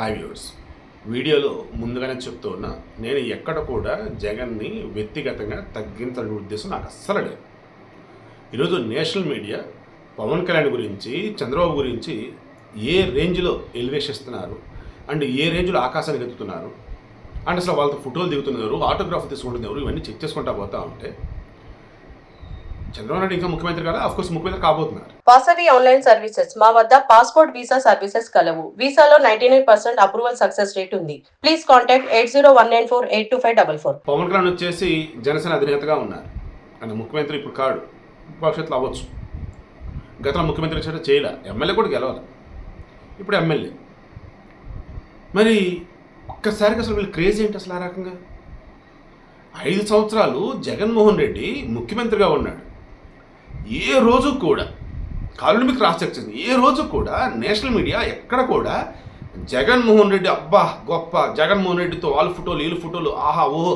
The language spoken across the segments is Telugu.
హాయ్ వ్యూర్స్ వీడియోలో ముందుగానే చెప్తూ ఉన్నా నేను ఎక్కడ కూడా జగన్ని వ్యక్తిగతంగా తగ్గించాలనే ఉద్దేశం నాకు అస్సలు లేదు. ఈరోజు నేషనల్ మీడియా పవన్ కళ్యాణ్ గురించి చంద్రబాబు గురించి ఏ రేంజ్లో ఎలివేషిస్తున్నారు అండ్ ఏ రేంజ్లో ఆకాశానికి ఎత్తుతున్నారు అండ్ అసలు వాళ్ళతో ఫోటోలు దిగుతున్నారు ఆటోగ్రాఫ్ తీసుకుంటున్నారు ఇవన్నీ చెక్ చేసుకుంటా పోతా ఉంటే చంద్రబాబు నాయుడు ఇంకా ముఖ్యమంత్రి కదా అఫ్కోర్స్ ముఖ్యమంత్రి కాబోతున్నారు. Vasavi online services. మా వద్ద పాస్పోర్ట్ వీసా సర్వీసెస్ కలవు. వీసాలో ninety nine percent approval success rate ఉంది. Please contact eight zero one nine four eight two five double four. Pavan Kalyan వచ్చేసి జనసేన అధినేతగా ఉన్నారు. ఆయన ముఖ్యమంత్రి ఇప్పుడు కాడు. భవిష్యత్తులో అవ్వచ్చు. గతంలో ముఖ్యమంత్రి చేత చేయలే. ఎమ్మెల్యే కూడా గెలవాలి. ఇప్పుడు ఎమ్మెల్యే. మరి ఒక్కసారిగా అసలు వీళ్ళు క్రేజ్ ఏంటి అసలు ఆ రకంగా? ఐదు సంవత్సరాలు జగన్మోహన్ రెడ్డి ముఖ్యమంత్రిగా ఉన్నాడు. ఏ రోజు కూడా కాలంలో మీకు క్రాస్ చెక్ చేసింది ఏ రోజు కూడా నేషనల్ మీడియా ఎక్కడ కూడా జగన్మోహన్ రెడ్డి అబ్బా గొప్ప జగన్మోహన్ రెడ్డితో వాళ్ళ ఫోటోలు వీళ్ళ ఫోటోలు ఆహా ఓహో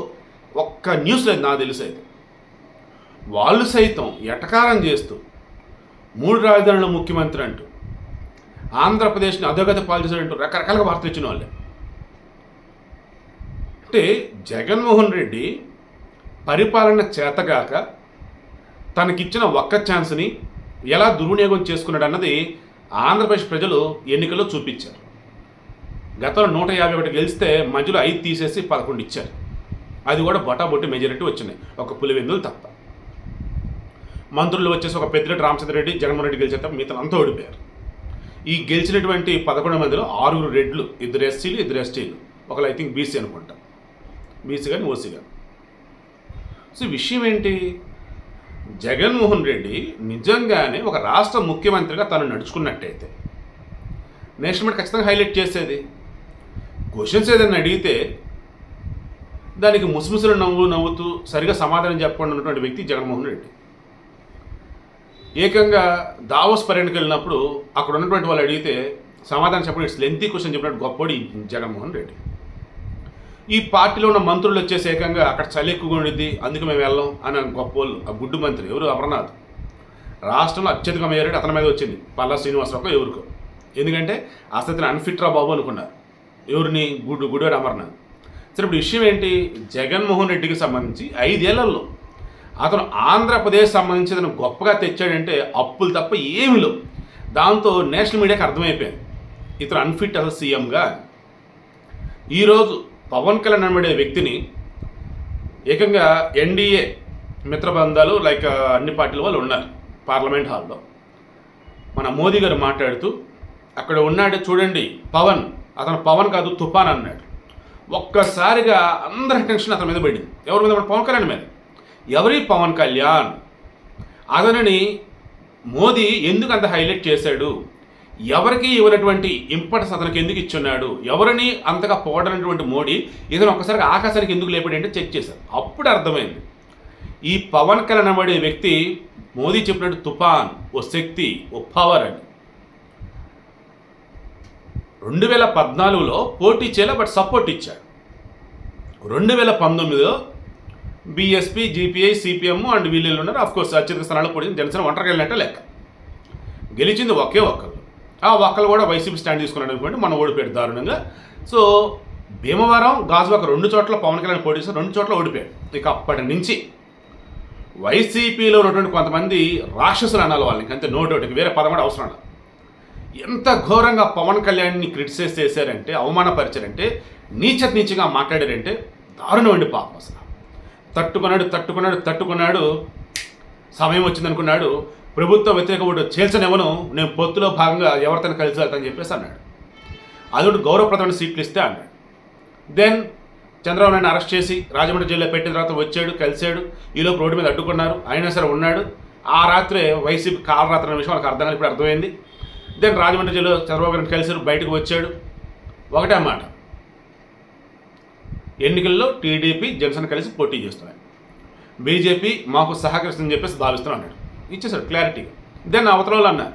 ఒక్క న్యూస్ లేదు నాకు తెలిసి అయితే. వాళ్ళు సైతం ఎటకారం చేస్తూ మూడు రాజధానుల ముఖ్యమంత్రి అంటూ ఆంధ్రప్రదేశ్ని అధోగతి పాల్చేసాడంటూ రకరకాలుగా వార్తలు ఇచ్చిన వాళ్ళే. అంటే జగన్మోహన్ రెడ్డి పరిపాలన చేతగాక తనకిచ్చిన ఒక్క ఛాన్స్ని ఎలా దుర్వినియోగం చేసుకున్నాడు అన్నది ఆంధ్రప్రదేశ్ ప్రజలు ఎన్నికల్లో చూపించారు. గతంలో నూట యాభై ఒకటి గెలిస్తే మధ్యలో ఐదు తీసేసి పదకొండు ఇచ్చారు. అది కూడా బొటాబొట్టి మెజారిటీ వచ్చినాయి ఒక పులివెందులు తప్ప. మంత్రులు వచ్చేసి ఒక పెద్దిరెడ్డి రామచంద్ర రెడ్డి జగన్మోహన్ రెడ్డి గెలిచేట మిగతా అంతా ఓడిపోయారు. ఈ గెలిచినటువంటి పదకొండు మందిలో ఆరుగురు రెడ్లు ఇద్దరు ఎస్సీలు ఇద్దరు ఎస్టీలు. ఒకళ్ళు ఐ థింక్ బీసీ అనుకుంటా. బీసీ కానీ ఓసీ కానీ సో విషయం ఏంటి? జగన్మోహన్ రెడ్డి నిజంగానే ఒక రాష్ట్ర ముఖ్యమంత్రిగా తను నడుచుకున్నట్టయితే నేషనల్ మీడియా ఖచ్చితంగా హైలైట్ చేసేది. క్వశ్చన్స్ ఏదైనా అడిగితే దానికి ముసిముసులు నవ్వు నవ్వుతూ సరిగా సమాధానం చెప్పకుండా ఉన్నటువంటి వ్యక్తి జగన్మోహన్ రెడ్డి. ఏకంగా దావోస్ పర్యటనకు వెళ్ళినప్పుడు అక్కడ ఉన్నటువంటి వాళ్ళు అడిగితే సమాధానం చెప్పడం ఇట్స్ లెంతీ క్వశ్చన్ చెప్పినట్టు గొప్పడి జగన్మోహన్ రెడ్డి. ఈ పార్టీలో ఉన్న మంత్రులు వచ్చేసి ఏకంగా అక్కడ చలి ఎక్కువగా ఉండిద్ది అందుకు మేము వెళ్ళాం అని గొప్ప ఆ గుడ్డు మంత్రి ఎవరు? అమర్నాథ్. రాష్ట్రంలో అత్యధిక మేయరేట్ అతని మీద వచ్చింది పల్లా శ్రీనివాసరావు ఎవరికో. ఎందుకంటే అసలు అన్ఫిట్ రా బాబు అనుకున్నారు ఎవరిని? గుడ్డు గుడివాడు అమర్నాథ్. సరే ఇప్పుడు విషయం ఏంటి? జగన్మోహన్ రెడ్డికి సంబంధించి ఐదేళ్ళలో అతను ఆంధ్రప్రదేశ్ సంబంధించి అతను గొప్పగా తెచ్చాడంటే అప్పులు తప్ప ఏమి లేవు. దాంతో నేషనల్ మీడియాకి అర్థమైపోయింది ఇతను అన్ఫిట్ అసలు సీఎంగా ఈరోజు పవన్ కళ్యాణ్ అనబడే వ్యక్తిని ఏకంగా ఎన్డీఏ మిత్రబంధాలు లైక్ అన్ని పార్టీల వాళ్ళు ఉన్నారు పార్లమెంట్ హాల్లో. మన మోదీ గారు మాట్లాడుతూ అక్కడ ఉన్నాడు చూడండి పవన్. అతను పవన్ కాదు తుఫాన్ అన్నాడు. ఒక్కసారిగా అందరి టెన్షన్ అతని మీద పడింది. ఎవరి మీద పవన్ కళ్యాణ్ మీద. ఎవరి పవన్ కళ్యాణ్? అతనిని మోదీ ఎందుకు అంత హైలైట్ చేశాడు? ఎవరికి ఇవ్వనటువంటి ఇంపార్టెన్స్ అతనికి ఎందుకు ఇచ్చున్నాడు? ఎవరిని అంతగా పోడనటువంటి మోడీ ఇతను ఒక్కసారిగా ఆకాశానికి ఎందుకు లేపాడు అంటే చెక్ చేశారు. అప్పుడు అర్థమైంది. ఈ పవన్ కళ్యాణ్ అనబడే వ్యక్తి మోదీ చెప్పినట్టు తుఫాన్ ఓ శక్తి ఓ పవర్ అని. రెండు వేల పద్నాలుగులో పోటీ చేయలే బట్ సపోర్ట్ ఇచ్చాడు. రెండు వేల పంతొమ్మిదిలో బీఎస్పీ జీపీఐ సిపిఎం అండ్ వీళ్ళు ఉన్నారు. అఫ్కోర్స్ అత్యధిక స్థానాల్లో పోటీ జనసేన ఒంటరికి వెళ్ళినట్టే లెక్క. గెలిచింది ఒకే ఒక్కరు. ఆ ఒక్కరు కూడా వైసీపీ స్టాండ్ తీసుకున్నాడు అనుకోండి మనం ఓడిపోయాడు దారుణంగా. సో భీమవరం గాజువాక రెండు చోట్ల పవన్ కళ్యాణ్ పోటీ చేసి రెండు చోట్ల ఓడిపోయాడు. ఇక అప్పటి నుంచి వైసీపీలో ఉన్నటువంటి కొంతమంది రాక్షసులు అనాలి వాళ్ళకి అంతే నో డౌట్ వేరే పదం కూడా అవసరం లేదు. ఎంత ఘోరంగా పవన్ కళ్యాణ్ని క్రిటిసైజ్ చేశారంటే అవమానపరిచారంటే నీచ నీచగా మాట్లాడారంటే దారుణమండి పాపం అసలు. తట్టుకున్నాడు తట్టుకున్నాడు తట్టుకున్నాడు సమయం వచ్చిందనుకున్నాడు ప్రభుత్వ వ్యతిరేక ఓటు చేల్చనివ్వను నేను పొత్తులో భాగంగా ఎవరితో కలిసి వెళ్తానని చెప్పేసి అన్నాడు. అది ఒకటి గౌరవప్రదమైన సీట్లు ఇస్తే అన్నాడు. దెన్ చంద్రబాబు నాయుడు అరెస్ట్ చేసి రాజమండ్రి జైల్లో పెట్టిన తర్వాత వచ్చాడు కలిశాడు ఈలోపు రోడ్డు మీద అడ్డుకున్నారు అయినా సరే ఉన్నాడు. ఆ రాత్రే వైసీపీ కాలరాత్రి అనే విషయం వాళ్ళకి అర్థం కలిపి ఇప్పుడు అర్థమైంది. దెన్ రాజమండ్రి జైల్లో చంద్రబాబు గారిని కలిశారు బయటకు వచ్చాడు. ఒకటే మాట. ఎన్నికల్లో టీడీపీ జనసేన కలిసి పోటీ చేస్తున్నాయి. బీజేపీ మాకు సహకరిస్తుందని చెప్పేసి భావిస్తున్నాడు అన్నాడు ఇచ్చేసాడు క్లారిటీ దెన్ అవతల అన్నారు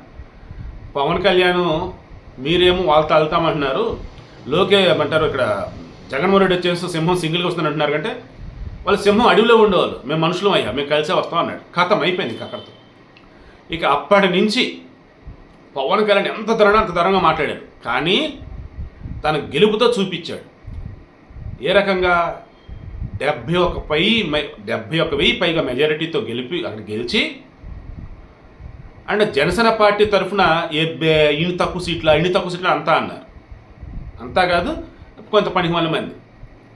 పవన్ కళ్యాణ్ మీరేమో వాళ్ళతో వెళ్తామంటున్నారు లోకే ఏమంటారు ఇక్కడ జగన్మోహన్ రెడ్డి వచ్చేసి సింహం సింగిల్గా వస్తుంది అంటున్నారు కంటే వాళ్ళు సింహం అడవిలో ఉండేవాళ్ళు. మేము మనుషులం అయ్యా మేము కలిసే వస్తాం అన్నాడు. ఖతం అయిపోయింది ఇక అక్కడితో. ఇక అప్పటి నుంచి పవన్ కళ్యాణ్ ఎంత ధరణ అంత ధరంగా మాట్లాడాడు. కానీ తన గెలుపుతో చూపించాడు. ఏ రకంగా? డెబ్భై ఒక పై డెబ్భై ఒక వెయ్యి పైగా మెజారిటీతో గెలిపి అక్కడ గెలిచి అండ్ జనసేన పార్టీ తరఫున ఏ ఇన్ని తక్కువ సీట్ల ఇన్ని తక్కువ సీట్లు అంతా అన్నారు. అంతా కాదు కొంత పనికి మళ్ళీ మంది.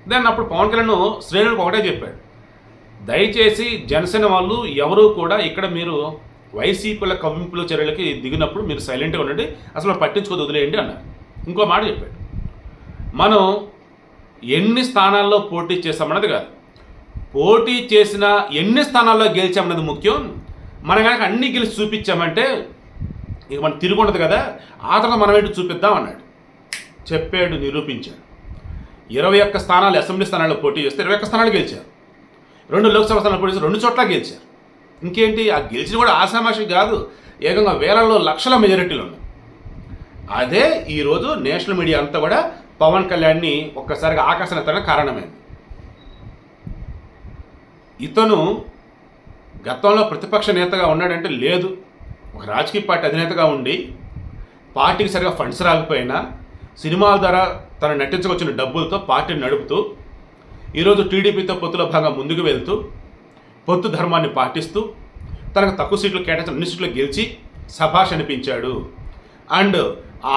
దాన్ని అప్పుడు పవన్ కళ్యాణ్ శ్రేణులకు ఒకటే చెప్పాడు. దయచేసి జనసేన వాళ్ళు ఎవరూ కూడా ఇక్కడ మీరు వైసీపీల కవింపుల చర్యలకి దిగినప్పుడు మీరు సైలెంట్గా ఉండండి అసలు పట్టించుకోదు వదిలేయండి అన్నారు. ఇంకో మాట చెప్పాడు. మనం ఎన్ని స్థానాల్లో పోటీ చేస్తామన్నది కాదు. పోటీ చేసిన ఎన్ని స్థానాల్లో గెలిచామన్నది ముఖ్యం. మనం కనుక అన్ని గెలిచి చూపించామంటే ఇక మనం తిరిగి ఉండదు కదా. ఆ తర్వాత మనం ఏంటి చూపిద్దాం అన్నాడు. చెప్పాడు నిరూపించాడు. ఇరవై ఒక్క స్థానాలు అసెంబ్లీ స్థానాల్లో పోటీ చేస్తే ఇరవై ఒక్క స్థానాలు గెలిచారు. రెండు లోక్సభ స్థానాలు పోటీ చేస్తే రెండు చోట్ల గెలిచారు. ఇంకేంటి? ఆ గెలిచిన కూడా ఆశామాషి కాదు. ఏకంగా వేలల్లో లక్షల మెజారిటీలు ఉన్నాయి. అదే ఈరోజు నేషనల్ మీడియా అంతా కూడా పవన్ కళ్యాణ్ని ఒక్కసారిగా ఆకర్షణ కారణమైంది. ఇతను గతంలో ప్రతిపక్ష నేతగా ఉన్నాడంటే లేదు. ఒక రాజకీయ పార్టీ అధినేతగా ఉండి పార్టీకి సరిగా ఫండ్స్ రాకపోయినా సినిమాల ద్వారా తను నటించవచ్చిన డబ్బులతో పార్టీని నడుపుతూ ఈరోజు టీడీపీతో పొత్తులో భాగంగా ముందుకు వెళ్తూ పొత్తు ధర్మాన్ని పాటిస్తూ తనకు తక్కువ సీట్లు కేటాయించిన అన్ని సీట్లు గెలిచి సభాష్ అనిపించాడు. అండ్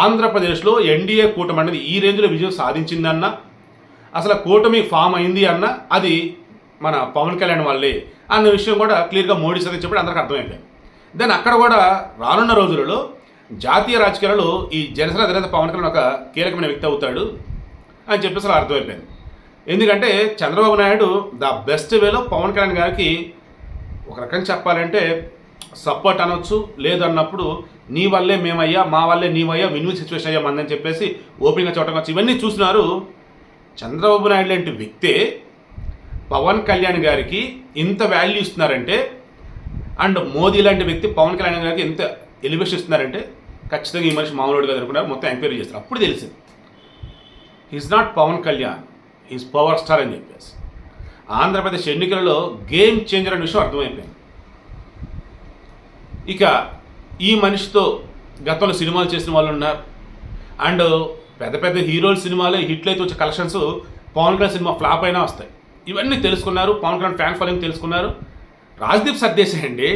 ఆంధ్రప్రదేశ్లో ఎన్డీఏ కూటమి అనేది ఈ రేంజ్లో విజయం సాధించిందన్న అసలు కూటమి ఫామ్ అయింది అన్న అది మన పవన్ కళ్యాణ్ వాళ్ళే అన్న విషయం కూడా క్లియర్గా మోడీ సార్ చెప్పి అందరికీ అర్థమైపోయింది దెన్ అక్కడ కూడా రానున్న రోజులలో జాతీయ రాజకీయాలలో ఈ జనసేన అధినేత పవన్ కళ్యాణ్ ఒక కీలకమైన వ్యక్తి అవుతాడు అని చెప్పేసి అలా అర్థమైపోయింది. ఎందుకంటే చంద్రబాబు నాయుడు ద బెస్ట్ వేలో పవన్ కళ్యాణ్ గారికి ఒక రకం చెప్పాలంటే సపోర్ట్ అనొచ్చు లేదన్నప్పుడు నీ వల్లే మేమయ్యా మా వల్లే నీవయ్యా విన్ విన్ సిచ్యువేషన్ అయ్యా మందని చెప్పేసి ఓపెన్గా చూడటం వచ్చి ఇవన్నీ చూసినారు చంద్రబాబు నాయుడు లాంటి వ్యక్తే పవన్ కళ్యాణ్ గారికి ఇంత వాల్యూ ఇస్తున్నారంటే అండ్ మోదీ లాంటి వ్యక్తి పవన్ కళ్యాణ్ గారికి ఎంత ఎలివేషన్ ఇస్తున్నారంటే ఖచ్చితంగా ఈ మనిషి మామూలుగా అనుకున్నారు మొత్తం ఎంక్వైరీ చేస్తారు. అప్పుడు తెలిసింది. Is not Pavan Kalyan. Is power star అని చెప్పేసి. ఆంధ్రప్రదేశ్ ఎన్నికలలో గేమ్ చేంజర్ అనే విషయం అర్థమైపోయింది. ఇక ఈ మనిషితో గతంలో సినిమాలు చేసిన వాళ్ళు ఉన్నారు. అండ్ పెద్ద పెద్ద హీరోల సినిమాలే హిట్లు అయితే వచ్చే collections Pavan Kalyan cinema flop అయినా వస్తాయి. ఇవన్నీ తెలుసుకున్నారు పవన్ కళ్యాణ్ ఫ్యాన్ ఫాలోయింగ్ తెలుసుకున్నారు. రాజ్దీప్ సర్దేశాయ్ అండి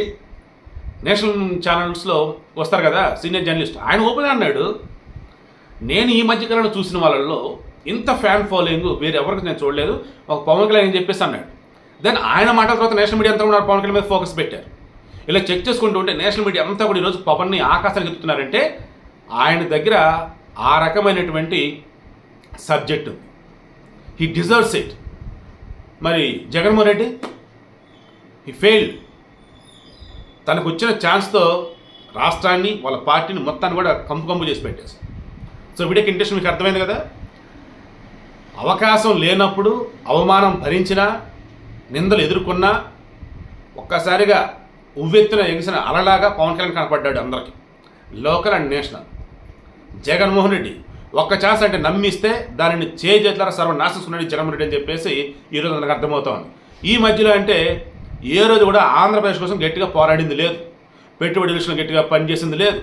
నేషనల్ ఛానల్స్లో వస్తారు కదా సీనియర్ జర్నలిస్ట్. ఆయన ఓపెన్ అన్నాడు నేను ఈ మధ్యకాలంలో చూసిన వాళ్ళల్లో ఇంత ఫ్యాన్ ఫాలోయింగ్ వేరే ఎవరికి నేను చూడలేదు. ఒక పవన్ కళ్యాణ్ అని చెప్పేసి అన్నాడు. దెన్ ఆయన మాటల తర్వాత నేషనల్ మీడియా అంతా కూడా పవన్ కళ్యాణ్ మీద ఫోకస్ పెట్టారు. ఇలా చెక్ చేసుకుంటూ ఉంటే నేషనల్ మీడియా అంతా కూడా ఈరోజు పవన్ని ఆకాశానికి ఎత్తుతున్నారంటే ఆయన దగ్గర ఆ రకమైనటువంటి సబ్జెక్ట్ ఉంది. హీ డిజర్వ్స్ ఇట్ మరి జగన్మోహన్ రెడ్డి? ఈ ఫెయిల్డ్ తనకు వచ్చిన ఛాన్స్తో రాష్ట్రాన్ని వాళ్ళ పార్టీని మొత్తాన్ని కూడా కంపు కంపు చేసి పెట్టేసి సో వీడియోకి ఇంట్రెస్ట్ మీకు అర్థమైంది కదా? అవకాశం లేనప్పుడు అవమానం భరించినా నిందలు ఎదుర్కొన్నా ఒక్కసారిగా ఉవ్వెత్తున ఎగిసిన అలలాగా పవన్ కళ్యాణ్ కనపడ్డాడు అందరికీ. Local and national Jaganmohan Reddy ఒక్క ఛాన్స్ అంటే నమ్మిస్తే దానిని చేజేట్ల సర్వనాశిస్తున్నాడు జగన్మోహన్ రెడ్డి అని చెప్పేసి ఈరోజు నాకు అర్థమవుతోంది. ఈ మధ్యలో అంటే ఏ రోజు కూడా ఆంధ్రప్రదేశ్ కోసం గట్టిగా పోరాడింది లేదు. పెట్టుబడి విషయంలో గట్టిగా పనిచేసింది లేదు.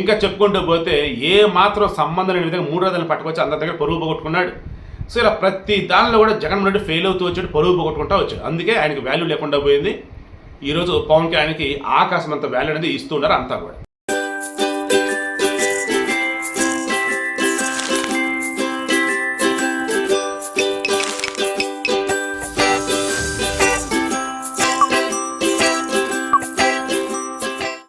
ఇంకా చెప్పుకుంటూ పోతే ఏ మాత్రం సంబంధం లేని విధంగా మూడు రోజులను పట్టుకొచ్చి అందరి దగ్గర పరుగు పోగొట్టుకున్నాడు. సో ఇలా ప్రతి దానిలో కూడా జగన్మోహన్ రెడ్డి ఫెయిల్ అవుతూ వచ్చాడు పరుగు పోగొట్టుకుంటా వచ్చాడు. అందుకే ఆయనకి వాల్యూ లేకుండా పోయింది. ఈరోజు పవన్ కళ్యాణ్కి ఆకాశం అంత వాల్యూ అనేది ఇస్తున్నారు అంతా కూడా.